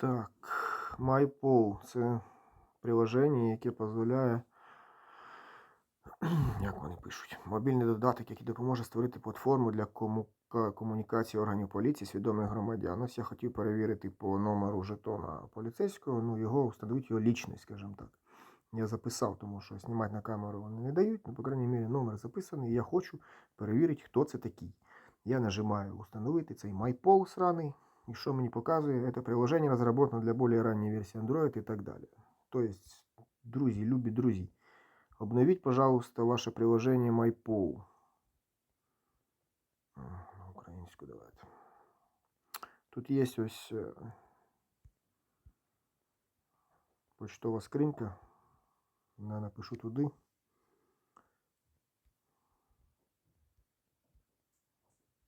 Так, MyPol це приложення, яке дозволяє, як вони пишуть, мобільний додаток, який допоможе створити платформу для кому- комунікації органів поліції свідомих громадян. Ось я хотів перевірити по номеру жетона поліцейського, ну його встановити його лічність, скажімо так. Я записав, тому що знімати на камеру вони не дають, ну, по крайній мірі, номер записаний, і я хочу перевірити, хто це такий. Я нажимаю установити цей MyPol сраний. И что мне показывает? Это приложение разработано для более ранней версии Android и так далее. То есть, друзі, любі друзі, обновіть, пожалуйста, ваше приложение MyPol. А, На українську давайте. Тут є ось е, почтова скринька. Я напишу туди.